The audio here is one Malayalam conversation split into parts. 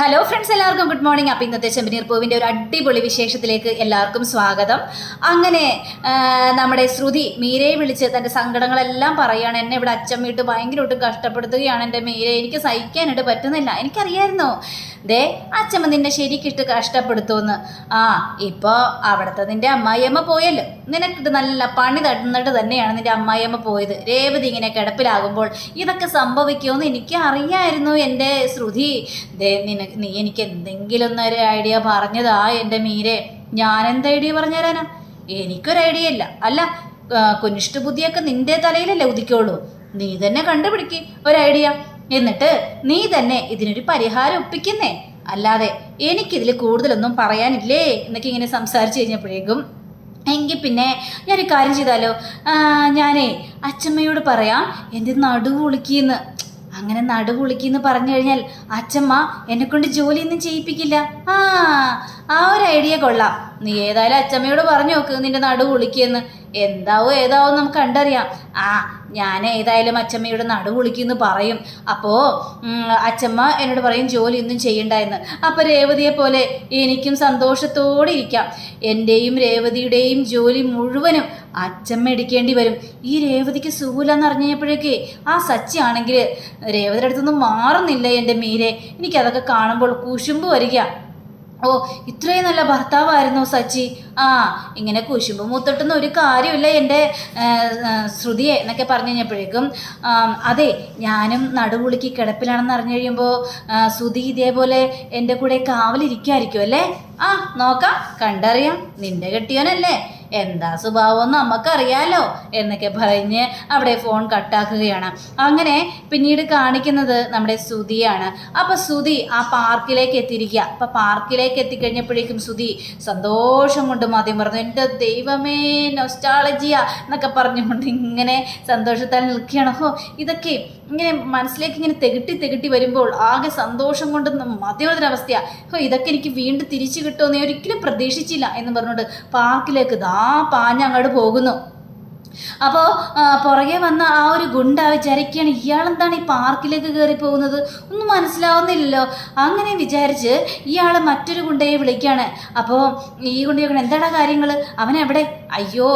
ഹലോ ഫ്രണ്ട്സ് എല്ലാവർക്കും ഗുഡ് മോർണിംഗ് അപ്പം ഇന്നത്തെ ചെമ്പനീർ പൂവിന്റെ ഒരു അടിപൊളി വിശേഷത്തിലേക്ക് എല്ലാവർക്കും സ്വാഗതം. അങ്ങനെ നമ്മുടെ ശ്രുതി മീരയെ വിളിച്ച് തന്റെ സങ്കടങ്ങളെല്ലാം പറയുകയാണ് എന്നെ ഇവിടെ അച്ഛൻ വീട്ട് ഭയങ്കരമായിട്ട് കഷ്ടപ്പെടുത്തുകയാണ് എന്റെ മീര എനിക്ക് സഹിക്കാനായിട്ട് പറ്റുന്നില്ല. എനിക്കറിയായിരുന്നു. ദേ അച്ഛമ്മ നിന്നെ ശരിക്കിട്ട് കഷ്ടപ്പെടുത്തുമെന്ന്. ആ ഇപ്പോൾ അവിടുത്തെ നിന്റെ അമ്മായിയമ്മ പോയല്ലോ. നിനക്കിട്ട് നല്ല പണി തട്ടുന്നിട്ട് തന്നെയാണ് നിന്റെ അമ്മായിയമ്മ പോയത്. രേവതി ഇങ്ങനെ കിടപ്പിലാകുമ്പോൾ ഇതൊക്കെ സംഭവിക്കുമെന്ന് എനിക്ക് അറിയായിരുന്നു എന്റെ ശ്രുതി. ദേ നിന നീ എനിക്ക് എന്തെങ്കിലും ഒന്നൊരു ഐഡിയ പറഞ്ഞതാ എന്റെ മീരെ. ഞാൻ എന്ത് ഐഡിയ പറഞ്ഞു തരാനാ എനിക്കൊരു ഐഡിയ ഇല്ല. അല്ല കുനിഷ്ട ബുദ്ധിയൊക്കെ നിന്റെ തലയിലല്ലേ ഉദിക്കുള്ളൂ. നീ തന്നെ കണ്ടുപിടിക്ക് ഒരു ഐഡിയ. എന്നിട്ട് നീ തന്നെ ഇതിനൊരു പരിഹാരം ഒപ്പിക്കുന്നേ. അല്ലാതെ എനിക്കിതിൽ കൂടുതലൊന്നും പറയാനില്ലേ? എന്നൊക്കെ ഇങ്ങനെ സംസാരിച്ചു കഴിഞ്ഞപ്പോഴേക്കും എങ്കിൽ പിന്നെ ഞാനൊരു കാര്യം ചെയ്താലോ? ഞാനേ അച്ചമ്മയോട് പറയാം എന്റെ നടു പൊളിക്കിന്ന് അങ്ങനെ നടു പൊളിക്കിന്ന് പറഞ്ഞു കഴിഞ്ഞാൽ അച്ഛമ്മ എന്നെ കൊണ്ട് ജോലിയൊന്നും ചെയ്യിപ്പിക്കില്ല. ആ ആ ഒരു ഐഡിയ കൊള്ളാം. നീ ഏതായാലും അച്ചമ്മയോട് പറഞ്ഞു നോക്ക് നിന്റെ നടു പൊളിക്കിയെന്ന് എന്താവോ ഏതാവോ നമുക്ക് കണ്ടറിയാം. ആ ഞാൻ ഏതായാലും അച്ചമ്മയുടെ നടു പൊളിക്കുമെന്ന് പറയും. അപ്പോ അച്ചമ്മ എന്നോട് പറയും ജോലിയൊന്നും ചെയ്യണ്ട എന്ന്. അപ്പോൾ രേവതിയെ പോലെ എനിക്കും സന്തോഷത്തോടെ ഇരിക്കാം. എന്റെയും രേവതിയുടെയും ജോലി മുഴുവനും അച്ചമ്മ എടുക്കേണ്ടി വരും. ഈ രേവതിക്ക് സുഖമില്ലെന്ന് അറിഞ്ഞപ്പോഴേക്കേ ആ സച്ചി ആണെങ്കിൽ രേവതിയുടെ അടുത്തൊന്നും മാറുന്നില്ല എന്റെ മീരെ. എനിക്കതൊക്കെ കാണുമ്പോൾ കുശുമ്പ് വരിക. ഓ ഇത്രയും നല്ല ഭർത്താവായിരുന്നു സച്ചി? ആ ഇങ്ങനെ കുശുമ്പ് മൂത്തൊട്ടുന്ന ഒരു കാര്യമില്ല എന്റെ ശ്രുതിയെ എന്നൊക്കെ പറഞ്ഞു കഴിഞ്ഞപ്പോഴേക്കും അതെ ഞാനും നടുപുളിക്ക് കിടപ്പിലാണെന്ന് അറിഞ്ഞു കഴിയുമ്പോൾ ശ്രുതി ഇതേപോലെ എന്റെ കൂടെ കാവലിരിക്കായിരിക്കും അല്ലേ? ആ നോക്കാം കണ്ടറിയാം നിന്റെ കെട്ടിയോനല്ലേ? എന്താ സ്വഭാവം നമുക്കറിയാലോ എന്നൊക്കെ പറഞ്ഞ് അവിടെ ഫോൺ കട്ടാക്കുകയാണ് അങ്ങനെ പിന്നീട് കാണിക്കുന്നത് നമ്മുടെ സുതിയാണ് അപ്പൊ സുതി ആ പാർക്കിലേക്ക് എത്തിയിരിക്കുക. അപ്പൊ പാർക്കിലേക്ക് എത്തിക്കഴിഞ്ഞപ്പോഴേക്കും സുതി സന്തോഷം കൊണ്ട് മതി പറഞ്ഞു എന്റെ ദൈവമേ നൊസ്റ്റാളജിയ എന്നൊക്കെ പറഞ്ഞുകൊണ്ട് ഇങ്ങനെ സന്തോഷത്താൽ നിൽക്കുകയാണ്. ഹോ ഇതൊക്കെ ഇങ്ങനെ മനസ്സിലേക്ക് ഇങ്ങനെ തെകിട്ടി തെകിട്ടി വരുമ്പോൾ ആകെ സന്തോഷം കൊണ്ട് മതിയൊരവസ്ഥയാണ് അപ്പോൾ ഇതൊക്കെ എനിക്ക് വീണ്ടും തിരിച്ചു കിട്ടുമെന്ന് ഞാൻ ഒരിക്കലും പ്രതീക്ഷിച്ചില്ല എന്ന് പറഞ്ഞുകൊണ്ട് പാർക്കിലേക്ക് ദാ പാഞ്ഞ് അങ്ങോട്ട് പോകുന്നു. അപ്പോൾ പുറകെ വന്ന ആ ഒരു ഗുണ്ട വിചാരിക്കുകയാണ് ഇയാളെന്താണ് ഈ പാർക്കിലേക്ക് കയറി പോകുന്നത്? ഒന്നും മനസ്സിലാവുന്നില്ലല്ലോ. അങ്ങനെ വിചാരിച്ച് ഇയാൾ മറ്റൊരു ഗുണ്ടയെ വിളിക്കുകയാണ്. അപ്പോൾ ഈ ഗുണ്ടയൊക്കെ എന്താണ് കാര്യങ്ങൾ അവൻ എവിടെ അയ്യോ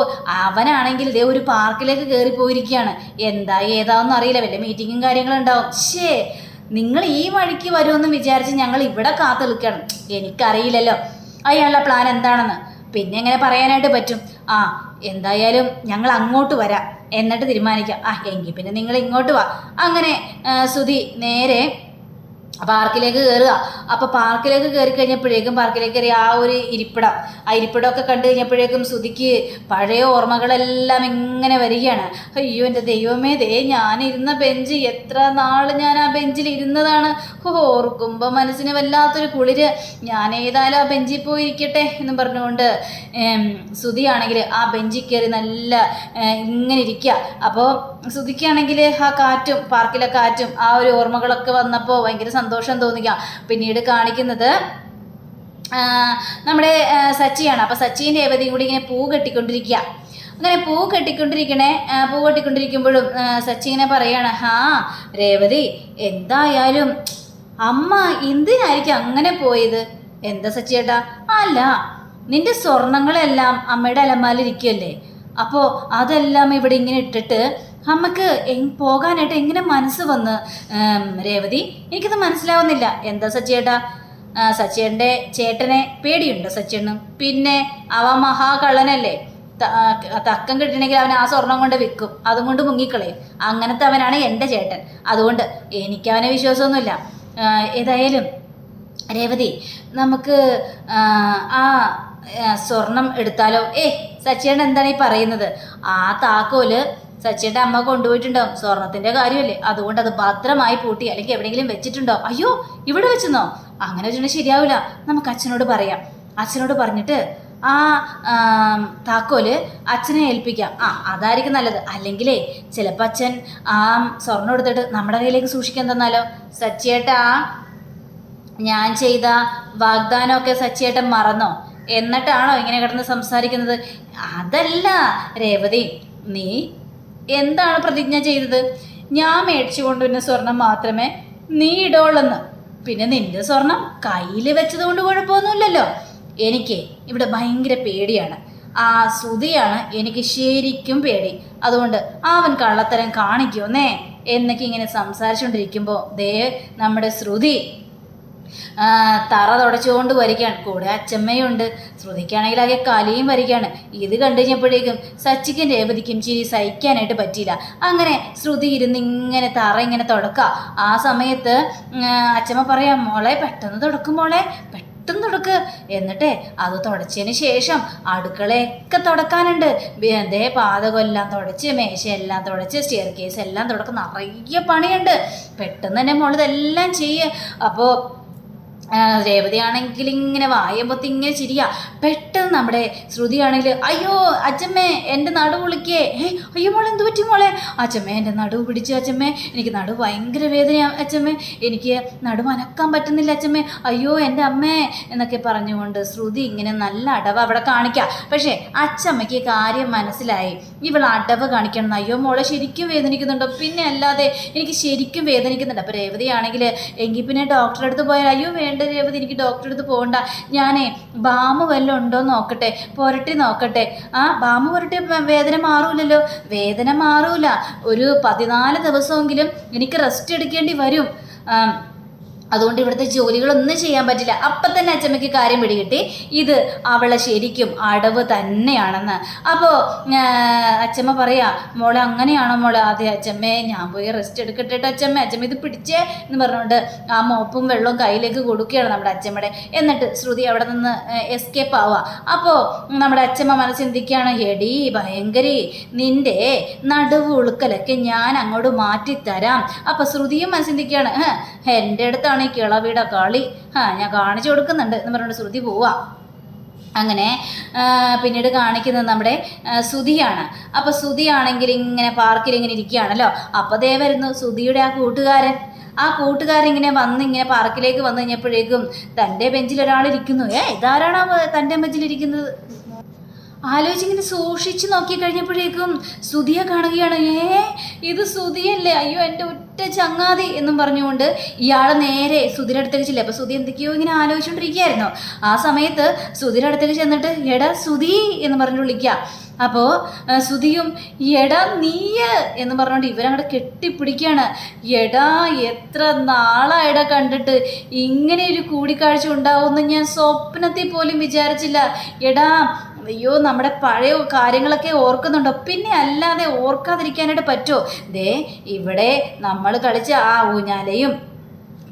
അവനാണെങ്കിൽ ഇതേ ഒരു പാർക്കിലേക്ക് കയറി പോയിരിക്കുകയാണ്. എന്താ ഏതാണെന്ന് അറിയില്ല. വല്ല മീറ്റിങ്ങും കാര്യങ്ങളും ഉണ്ടാവും. ശേ നിങ്ങൾ ഈ വഴിക്ക് വരുമെന്ന് വിചാരിച്ച് ഞങ്ങൾ ഇവിടെ കാത്തു നിൽക്കണം എനിക്കറിയില്ലല്ലോ. അയാളുടെ പ്ലാൻ എന്താണെന്ന്. പിന്നെ എങ്ങനെ പറയാനായിട്ട് പറ്റും? ആ എന്തായാലും ഞങ്ങൾ അങ്ങോട്ട് വരാം എന്നിട്ട് തീരുമാനിക്കാം. ആ എങ്കിൽ പിന്നെ നിങ്ങൾ ഇങ്ങോട്ട് വാ. അങ്ങനെ സുധി നേരെ പാർക്കിലേക്ക് കയറുക അപ്പോൾ പാർക്കിലേക്ക് കയറി കഴിഞ്ഞപ്പോഴേക്കും പാർക്കിലേക്ക് കയറി ആ ഒരു ഇരിപ്പിടം ആ ഇരിപ്പിടമൊക്കെ കണ്ടു കഴിഞ്ഞപ്പോഴേക്കും ശ്രുതിക്ക് പഴയ ഓർമ്മകളെല്ലാം ഇങ്ങനെ വരികയാണ്. അയ്യോ എന്റെ ദൈവമേ ദേ ഞാനിരുന്ന ബെഞ്ച് എത്ര നാൾ ഞാൻ ആ ബെഞ്ചിൽ ഇരുന്നതാണ്. ഓർക്കുമ്പോൾ മനസ്സിന് വല്ലാത്തൊരു കുളിര്. ഞാൻ ഏതായാലും ആ ബെഞ്ചിൽ പോയി ഇരിക്കട്ടെ എന്ന് പറഞ്ഞുകൊണ്ട് ശ്രുതിയാണെങ്കിൽ ആ ബെഞ്ചിൽ കയറി നല്ല ഇങ്ങനെ ഇരിക്കുക അപ്പോൾ ശ്രുതിക്കാണെങ്കിൽ ആ കാറ്റും പാർക്കിലെ കാറ്റും ആ ഒരു ഓർമ്മകളൊക്കെ വന്നപ്പോൾ ഭയങ്കര സന്തോഷം തോന്നിക്കുക പിന്നീട് കാണിക്കുന്നത് നമ്മുടെ സച്ചിയാണ്. അപ്പോൾ സച്ചിന്റെ രേവതിയും കൂടി ഇങ്ങനെ പൂ കെട്ടിക്കൊണ്ടിരിക്കുക അങ്ങനെ പൂ കെട്ടിക്കൊണ്ടിരിക്കണേ പൂ കെട്ടിക്കൊണ്ടിരിക്കുമ്പോഴും സച്ചി പറയാണ് ഹാ രേവതി എന്തായാലും അമ്മ എന്തിനായിരിക്കും അങ്ങനെ പോയത്? എന്താ സച്ചിയേട്ടാ അല്ല നിന്റെ സ്വർണങ്ങളെല്ലാം അമ്മയുടെ അലമാലിരിക്കുകയല്ലേ അപ്പോൾ അതെല്ലാം ഇവിടെ ഇങ്ങനെ ഇട്ടിട്ട് അമ്മയ്ക്ക് പോകാനായിട്ട് എങ്ങനെ മനസ്സ് വന്ന്? രേവതി എനിക്കത് മനസ്സിലാവുന്നില്ല. എന്താ സച്ചിയേട്ടാ ആ, ചേട്ടനെ പേടിയുണ്ടോ സച്ചിയേട്ടനും പിന്നെ അവ മഹാകള്ളനല്ലേ? തക്കം കിട്ടണമെങ്കിൽ അവൻ ആ സ്വർണം കൊണ്ട് വിൽക്കും. അതും കൊണ്ട് മുങ്ങിക്കളയും. അങ്ങനത്തെ അവനാണ് എന്റെ ചേട്ടൻ. അതുകൊണ്ട് എനിക്ക് അവനെ വിശ്വാസമൊന്നുമില്ല. ഏതായാലും രേവതി നമുക്ക് ആ, സ്വർണം എടുത്താലോ? ഏ സച്ചിയേട്ടൻ എന്താണ് ഈ പറയുന്നത്? ആ താക്കോൽ സച്ചിയുടെ അമ്മ കൊണ്ടുപോയിട്ടുണ്ടാവും സ്വർണത്തിന്റെ കാര്യമല്ലേ? അതുകൊണ്ട് അത് ഭദ്രമായി പൂട്ടി അല്ലെങ്കിൽ എവിടെയെങ്കിലും വെച്ചിട്ടുണ്ടോ? അയ്യോ ഇവിടെ വെച്ചെന്നോ? അങ്ങനെ വെച്ചിട്ടുണ്ടെങ്കിൽ ശരിയാവില്ല. നമുക്ക് അച്ഛനോട് പറയാം. അച്ഛനോട് പറഞ്ഞിട്ട് ആ താക്കോൽ അച്ഛനെ ഏൽപ്പിക്കാം. ആ അതായിരിക്കും നല്ലത്. അല്ലെങ്കിലേ ചിലപ്പോൾ അച്ഛൻ ആ സ്വർണം എടുത്തിട്ട് നമ്മുടെ കയ്യിലേക്ക് സൂക്ഷിക്കാൻ തന്നാലോ? സച്ചിയേട്ടാ ഞാൻ ചെയ്ത വാഗ്ദാനമൊക്കെ സച്ചിയേട്ടൻ മറന്നോ? എന്നിട്ടാണോ ഇങ്ങനെ കിടന്ന് സംസാരിക്കുന്നത്? അതല്ല രേവതി നീ എന്താണ് പ്രതിജ്ഞ ചെയ്തത്? ഞാൻ മേടിച്ചു കൊണ്ടുവരുന്ന സ്വർണം മാത്രമേ നീ ഇടോളെന്ന്. പിന്നെ നിന്റെ സ്വർണം കയ്യിൽ വെച്ചത് കൊണ്ട് കുഴപ്പമൊന്നുമില്ലല്ലോ. എനിക്ക് ഇവിടെ ഭയങ്കര പേടിയാണ്. ആ ശ്രുതിയാണ് എനിക്ക് ശരിക്കും പേടി. അതുകൊണ്ട് അവൻ കള്ളത്തരം കാണിക്കുമെന്നേ എന്നൊക്കെ ഇങ്ങനെ സംസാരിച്ചുകൊണ്ടിരിക്കുമ്പോൾ ദേ നമ്മുടെ ശ്രുതി. തറ തുടച്ചുകൊണ്ട് വരികയാണ്. കൂടെ അച്ചമ്മയുണ്ട്. ശ്രുതിക്കാണെങ്കിൽ ആകെ കലയും വരികയാണ്. ഇത് കണ്ടു കഴിഞ്ഞപ്പോഴേക്കും സച്ചിക്കും രേവതിക്കും ചിരി സഹിക്കാനായിട്ട് പറ്റിയില്ല. അങ്ങനെ ശ്രുതി ഇരുന്ന് ഇങ്ങനെ തറ ഇങ്ങനെ തുടക്കുക ആ സമയത്ത് അച്ചമ്മ പറയാം മോളെ പെട്ടെന്ന് തുടക്കും മോളെ പെട്ടെന്ന് തുടക്ക്. എന്നിട്ടേ അത് തുടച്ചതിന് ശേഷം അടുക്കളയൊക്കെ തുടക്കാനുണ്ട്. ദേ പാതകമെല്ലാം തുടച്ച് മേശയെല്ലാം തുടച്ച് സ്റ്റെയർ കേസ് എല്ലാം തുടക്കം. നിറയെ പണിയുണ്ട്. പെട്ടെന്ന് തന്നെ മോളിതെല്ലാം ചെയ്യുക ചെയ്യ്. അപ്പോൾ രേവതി ആണെങ്കിൽ ഇങ്ങനെ വായമ്പത്തി ഇങ്ങനെ ചിരിയാ. പെട്ടെന്ന് നമ്മുടെ ശ്രുതിയാണെങ്കിൽ അയ്യോ അച്ഛമ്മേ എന്റെ നടു വിളിക്കേ. ഏ അയ്യോ മോളെ എന്ത് പറ്റി മോളെ? അച്ഛമ്മേ എന്റെ നടു പിടിച്ചു അച്ഛമ്മേ എനിക്ക് നടു ഭയങ്കര വേദനയാണ് അച്ഛമ്മേ എനിക്ക് നടു അനക്കാൻ പറ്റുന്നില്ല അച്ഛമ്മേ അയ്യോ എന്റെ അമ്മേ എന്നൊക്കെ പറഞ്ഞുകൊണ്ട് ശ്രുതി ഇങ്ങനെ നല്ല അടവ് അവിടെ കാണിക്കാം. പക്ഷേ അച്ഛമ്മയ്ക്ക് കാര്യം മനസ്സിലായി. ഇവൾ അടവ് കാണിക്കണം. അയ്യോ മോളെ ശരിക്കും വേദനിക്കുന്നുണ്ടോ? പിന്നെ അല്ലാതെ എനിക്ക് ശരിക്കും വേദനിക്കുന്നുണ്ട്. അപ്പോൾ രേവതി ആണെങ്കിൽ എങ്കിൽ പിന്നെ ഡോക്ടറെ അടുത്ത് പോയാൽ അയ്യോ വേണ്ട രേവതി എനിക്ക് ഡോക്ടറെ അടുത്ത് പോകണ്ട. ഞാനേ ബാമ വല്ലതും ഉണ്ടോ നോക്കട്ടെ. പുരട്ടി നോക്കട്ടെ. ആ ബാമ പുരട്ടി വേദന മാറൂലല്ലോ? വേദന മാറൂല. ഒരു പതിനാല് ദിവസമെങ്കിലും എനിക്ക് റെസ്റ്റ് എടുക്കേണ്ടി വരും. അതുകൊണ്ട് ഇവിടുത്തെ ജോലികളൊന്നും ചെയ്യാൻ പറ്റില്ല. അപ്പം തന്നെ അച്ചമ്മയ്ക്ക് കാര്യം പിടികിട്ടി. ഇത് അവളെ ശരിക്കും അടവ് തന്നെയാണെന്ന്. അപ്പോൾ അച്ചമ്മ പറയാ മോളെ അങ്ങനെയാണോ മോളെ അതെ അച്ചമ്മേ? ഞാൻ പോയി റെസ്റ്റ് എടുക്കട്ടെ ട്ടോ അച്ചമ്മ. അച്ചമ്മ ഇത് പിടിച്ചേ? എന്ന് പറഞ്ഞുകൊണ്ട് ആ മോപ്പും വെള്ളവും കയ്യിലേക്ക് കൊടുക്കുകയാണ് നമ്മുടെ അച്ചമ്മയുടെ. എന്നിട്ട് ശ്രുതി അവിടെ നിന്ന് എസ്കേപ്പ് ആവുക. അപ്പോൾ നമ്മുടെ അച്ചമ്മ മനസ്സ് ചിന്തിക്കുകയാണ് എടി ഭയങ്കരി നിന്റെ നടുവ് ഉളുക്കലൊക്കെ ഞാൻ അങ്ങോട്ട് മാറ്റിത്തരാം. അപ്പോൾ ശ്രുതിയും മനസ്സ് ചിന്തിക്കുകയാണ് "ഹ്, എന്റെ അടുത്താണ് ഈ കിളവിയുടെ കളി. ആ ഞാൻ കാണിച്ചു കൊടുക്കുന്നുണ്ട്. എന്ന് പറഞ്ഞുകൊണ്ട് ശ്രുതി പോവാ. അങ്ങനെ പിന്നീട് കാണിക്കുന്നത് നമ്മുടെ സുധിയാണ്. അപ്പോൾ സുധിയാണെങ്കിൽ ഇങ്ങനെ പാർക്കിൽ ഇങ്ങനെ ഇരിക്കുകയാണല്ലോ. അപ്പോൾ ദേ വരുന്നു സുധിയുടെ ആ കൂട്ടുകാരൻ. ആ കൂട്ടുകാരൻ ഇങ്ങനെ വന്ന് ഇങ്ങനെ പാർക്കിലേക്ക് വന്നു കഴിഞ്ഞപ്പോഴേക്കും തന്റെ ബെഞ്ചിൽ ഒരാൾ ഇരിക്കുന്നു. ഏ ഇതാരാണ് തന്റെ ബെഞ്ചിൽ ഇരിക്കുന്നത്? ആലോചിച്ചിങ്ങനെ സൂക്ഷിച്ച് നോക്കി കഴിഞ്ഞപ്പോഴേക്കും സുധിയെ കാണുകയാണ് ഏ ഇത് സുധിയല്ലേ? അയ്യോ എന്റെ ഒറ്റ ചങ്ങാതി എന്നും പറഞ്ഞുകൊണ്ട് ഇയാൾ നേരെ സുധിയുടെ അടുത്തേക്ക് ചെല്ലും. അപ്പോൾ സുധി എന്തൊക്കെയോ ഇങ്ങനെ ആലോചിച്ചുകൊണ്ടിരിക്കുകയായിരുന്നു ആ സമയത്ത് സുധിയുടെ അടുത്തേക്ക് ചെന്നിട്ട് എടാ സുധി എന്ന് പറഞ്ഞു വിളിക്കുക. അപ്പോൾ സുധിയും എടാ നീയ് എന്ന് പറഞ്ഞുകൊണ്ട് ഇവരങ്ങോട്ട് കെട്ടിപ്പിടിക്കുകയാണ്. എടാ എത്ര നാളായിടാ കണ്ടിട്ട് ഇങ്ങനെ ഒരു കൂടിക്കാഴ്ച ഉണ്ടാവുമെന്ന് ഞാൻ സ്വപ്നത്തിൽ പോലും വിചാരിച്ചില്ല. എടാ അയ്യോ നമ്മുടെ പഴയ കാര്യങ്ങളൊക്കെ ഓർക്കുന്നുണ്ടോ? പിന്നെ അല്ലാതെ ഓർക്കാതിരിക്കാനായിട്ട് പറ്റുമോ? ദേ ഇവിടെ നമ്മൾ കളിച്ച ആ ഊഞ്ഞാലയും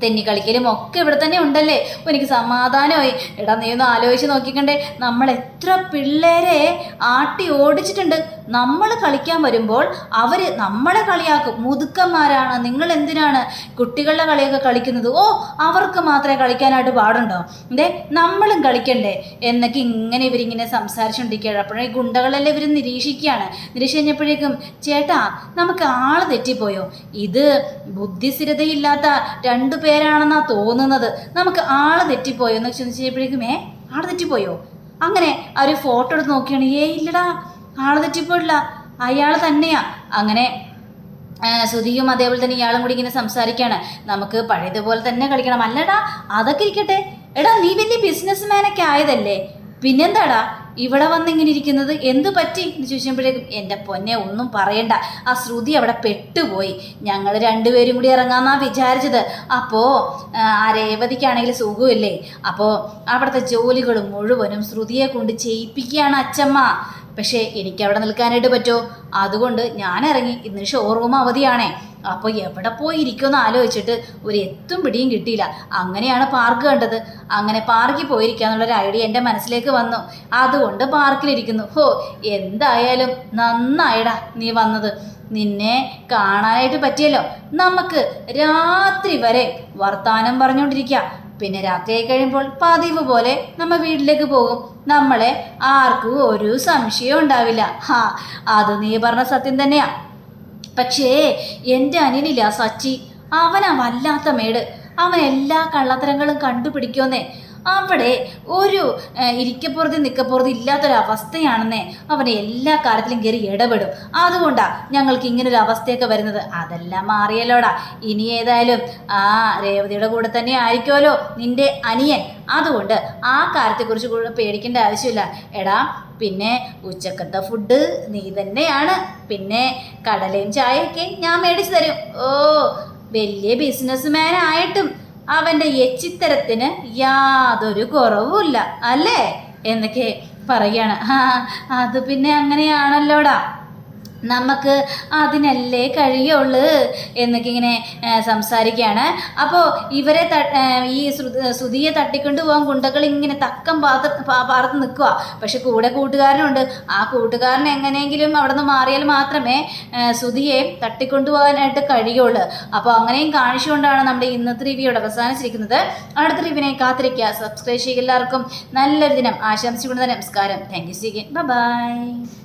തെന്നിക്കളിക്കലും ഒക്കെ ഇവിടെ തന്നെ ഉണ്ടല്ലേ? അപ്പൊ എനിക്ക് സമാധാനമായി. എടാ നീ ഒന്ന് ആലോചിച്ച് നോക്കിക്കണ്ടേ. നമ്മൾ എത്ര പിള്ളേരെ ആട്ടി ഓടിച്ചിട്ടുണ്ട്. നമ്മൾ കളിക്കാൻ വരുമ്പോൾ അവർ നമ്മളെ കളിയാക്കും. മുതുക്കന്മാരാണ്. നിങ്ങൾ എന്തിനാണ് കുട്ടികളുടെ കളിയൊക്കെ കളിക്കുന്നത്? ഓ അവർക്ക് മാത്രമേ കളിക്കാനായിട്ട് പാടുണ്ടോ? അതെ നമ്മളും കളിക്കണ്ടേ? എന്നൊക്കെ ഇങ്ങനെ ഇവരിങ്ങനെ സംസാരിച്ചുകൊണ്ടിരിക്കുകയാണ് ഈ ഗുണ്ടകളെല്ലാം ഇവർ നിരീക്ഷിക്കുകയാണ്. നിരീക്ഷിച്ച് കഴിഞ്ഞപ്പോഴേക്കും ചേട്ടാ നമുക്ക് ആൾ തെറ്റിപ്പോയോ? ഇത് ബുദ്ധിസ്ഥിരതയില്ലാത്ത രണ്ടു പേരാണെന്നാ തോന്നുന്നത്. നമുക്ക് ആൾ തെറ്റിപ്പോയോ? എന്ന് ചോദിച്ചപ്പോഴേക്കും ഏ ആൾ തെറ്റിപ്പോയോ? അങ്ങനെ ഒരു ഫോട്ടോ എടുത്ത് നോക്കിയാണ്. ഏ ഇല്ലടാ ആൾ തെറ്റിപ്പോയില്ല അയാൾ തന്നെയാ. അങ്ങനെ ശ്രുതിയും അതേപോലെ തന്നെ ഇയാളും കൂടി ഇങ്ങനെ സംസാരിക്കുകയാണ് നമുക്ക് പഴയതുപോലെ തന്നെ കളിക്കണം. അല്ലടാ അതൊക്കെ ഇരിക്കട്ടെ. എടാ നീ വലിയ ബിസിനസ് മാനൊക്കെ ആയതല്ലേ. പിന്നെന്താടാ? ഇവിടെ വന്നിങ്ങനെ ഇരിക്കുന്നത് എന്ത് പറ്റി? എന്ന് ചോദിച്ചപ്പോഴേക്കും എന്റെ പൊന്നെ ഒന്നും പറയണ്ട. ആ ശ്രുതി അവിടെ പെട്ടുപോയി. ഞങ്ങൾ രണ്ടുപേരും കൂടി ഇറങ്ങാമെന്നാ വിചാരിച്ചത്. അപ്പോൾ ആ രേവതിക്കാണെങ്കിൽ സുഖമില്ലേ? അപ്പോൾ അവിടുത്തെ ജോലികൾ മുഴുവനും ശ്രുതിയെ കൊണ്ട് ചെയ്യിപ്പിക്കുകയാണ് അച്ചമ്മ. പക്ഷേ എനിക്ക് അവിടെ നിൽക്കാനായിട്ട് പറ്റുമോ അതുകൊണ്ട് ഞാൻ ഇറങ്ങി ഇന്ന് ഷോറൂം അവധിയാണേ. അപ്പോൾ എവിടെ പോയി ഇരിക്കുമെന്ന് ആലോചിച്ചിട്ട് ഒരു എത്തും പിടിയും കിട്ടിയില്ല. അങ്ങനെയാണ് പാർക്ക് കണ്ടത്. അങ്ങനെ പാർക്കിൽ പോയിരിക്കുക എന്നുള്ളൊരു ഐഡിയ എന്റെ മനസ്സിലേക്ക് വന്നു. അതുകൊണ്ട് പാർക്കിലിരിക്കുന്നു ഹോ എന്തായാലും നന്നായിടാ നീ വന്നത്. നിന്നെ കാണാനായിട്ട് പറ്റിയല്ലോ. നമുക്ക് രാത്രി വരെ വർത്താനം പറഞ്ഞുകൊണ്ടിരിക്കുക പിന്നെ രാത്രിയായി കഴിയുമ്പോൾ പതിവ് പോലെ നമ്മ വീട്ടിലേക്ക് പോകും. നമ്മളെ ആർക്കും ഒരു സംശയവും ഉണ്ടാവില്ല. ഹാ അത് നീ പറഞ്ഞ സത്യം തന്നെയാ. പക്ഷേ എന്റെ അനിലില്ല സച്ചി. അവനാ വല്ലാത്ത മേട്. അവൻ എല്ലാ കള്ളത്തരങ്ങളും കണ്ടുപിടിക്കുമെന്നേ. അവിടെ ഒരു ഇരിക്കപ്പുറത്ത് നിൽക്കപ്പുറത്ത് ഇല്ലാത്തൊരവസ്ഥയാണെന്നേ അവനെ എല്ലാ കാര്യത്തിലും കയറി ഇടപെടും. അതുകൊണ്ടാണ് ഞങ്ങൾക്ക് ഇങ്ങനൊരു അവസ്ഥയൊക്കെ വരുന്നത്. അതെല്ലാം മാറിയല്ലോടാ. ഇനി ഏതായാലും ആ രേവതിയുടെ കൂടെ തന്നെ ആയിരിക്കുമല്ലോ നിന്റെ അനിയൻ. അതുകൊണ്ട് ആ കാര്യത്തെക്കുറിച്ച് കൂടുതൽ പേടിക്കേണ്ട ആവശ്യമില്ല. എടാ പിന്നെ ഉച്ചക്കത്തെ ഫുഡ് നീ തന്നെയാണ്. പിന്നെ കടലയും ചായയൊക്കെ ഞാൻ മേടിച്ചു തരും. ഓ വലിയ ബിസിനസ്മാൻ ആയിട്ടും അവന്റെ എച്ചിത്തരത്തിന് യാതൊരു കുറവുമില്ല അല്ലേ? എന്നൊക്കെ പറയാണ് ആ അത് പിന്നെ അങ്ങനെയാണല്ലോടാ. നമുക്ക് അതിനല്ലേ കഴിയുള്ളൂ എന്നൊക്കെ ഇങ്ങനെ സംസാരിക്കുകയാണ്. അപ്പോൾ ഇവരെ ഈ ശ്രുതിയെ തട്ടിക്കൊണ്ട് പോകാൻ ഗുണ്ടകൾ ഇങ്ങനെ തക്കം പാത്ത് പാ- പാർത്ത് നിൽക്കുക പക്ഷെ കൂടെ കൂട്ടുകാരനുണ്ട്. ആ കൂട്ടുകാരൻ എങ്ങനെയെങ്കിലും അവിടെ നിന്ന് മാറിയാൽ മാത്രമേ ശ്രുതിയെ സുധിയെ തട്ടിക്കൊണ്ടു പോകാനായിട്ട് കഴിയുള്ളൂ. അപ്പോൾ അങ്ങനെയും കാണിച്ചുകൊണ്ടാണ് നമ്മുടെ ഇന്നത്തെ റിവ്യൂടെ അവസാനിച്ചിരിക്കുന്നത്. അടുത്ത റിവ്യൂനെ കാത്തിരിക്കുക. സബ്സ്ക്രൈബ് ചെയ്യുക എല്ലാവർക്കും നല്ലൊരു ദിനം. ആശംസിച്ചുകൊണ്ട് നമസ്കാരം. Thank you C by